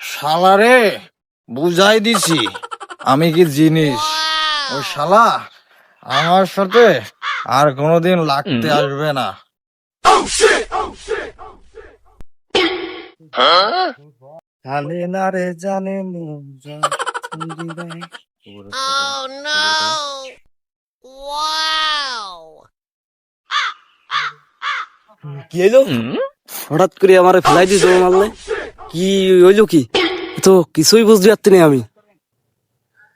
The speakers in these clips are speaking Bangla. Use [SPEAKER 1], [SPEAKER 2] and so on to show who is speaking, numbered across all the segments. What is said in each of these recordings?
[SPEAKER 1] শালারে বুঝাই দিছি। আমি কি জিনিস? ওই শালা আমার সাথে আর কোনোদিন লাগতে আসবে না। জানে না রে জানে
[SPEAKER 2] Oh no! Wow!
[SPEAKER 3] কি হঠাৎ করে আমার ফেলাই দিয়েছ মারলে? কি হইল কি? তো কিছুই বুঝতে পারছি না আমি।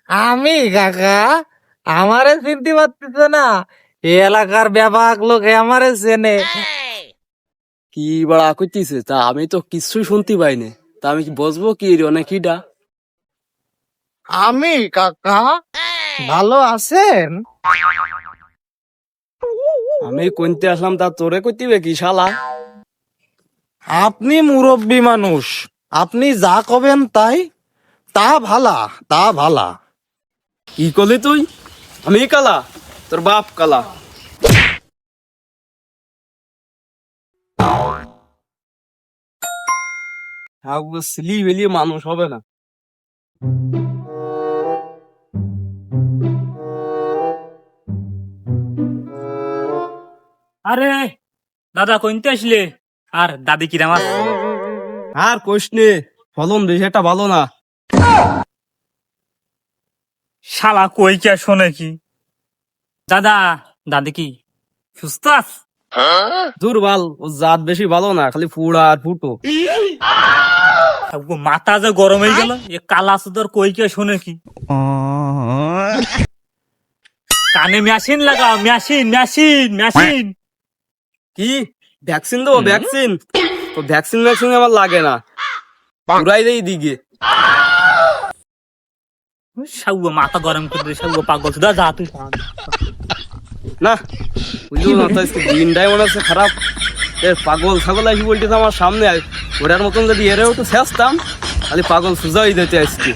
[SPEAKER 1] আমি কাকা? আমারে চিনতে পারতেছ না? এই এলাকার ব্যাপক লোক আমারে চেনে।
[SPEAKER 3] কি বড়া কইতিছে? তা আমি তো কিছুই শুনতে পাইনি তা আমি কি বসবো কি রে অনেক কিডা
[SPEAKER 1] আমি কাকা? ভালো আছেন?
[SPEAKER 3] আমি কইতে আসলাম তা তোরে কইতিবে কি শালা?
[SPEAKER 1] আপনি মুরব্বী মানুষ আপনি যা কবেন তাই তা ভালা তা ভালা।
[SPEAKER 3] কি করলি তুই? আমি কালা তোর বাপ কালা। সিলি বেলিয়ে মানুষ হবে না।
[SPEAKER 4] আরে দাদা কইতে আসলে? আর দাদি কিরাম আছে
[SPEAKER 3] আর কোষ নে ফলন বেশি একটা ভালো না।
[SPEAKER 4] শালা কই কে শোনে কি? দাদা দাদি কি সুস্থ আছ?
[SPEAKER 3] দুর্বল ও জাত বেশি ভালো না খালি ফুড়া আর ফুটো।
[SPEAKER 4] মাথা যে গরম হয়ে গেল এ কালা সুদর কই কে শোনে কি? কানে মেশিন লাগাও মেশিন মেশিন মেশিন।
[SPEAKER 3] কি? ভ্যাকসিন দেবো ভ্যাকসিন? তো ভ্যাকসিন ভ্যাকসিন আমার লাগে না। পুরাই দেই দিকে
[SPEAKER 4] সাউয়া মাথা গরম করে দে সাউয়া পাগল সুদা যা তুই
[SPEAKER 3] না বুঝলো না তো আজকে দিনটাই মনে হচ্ছে খারাপ। এ পাগল ছাগল আসি বলতেছে আমার সামনে ওটার মতন যদি এরেও তো শেষতাম খালি পাগল সুজা হয়ে যেতে আজকে।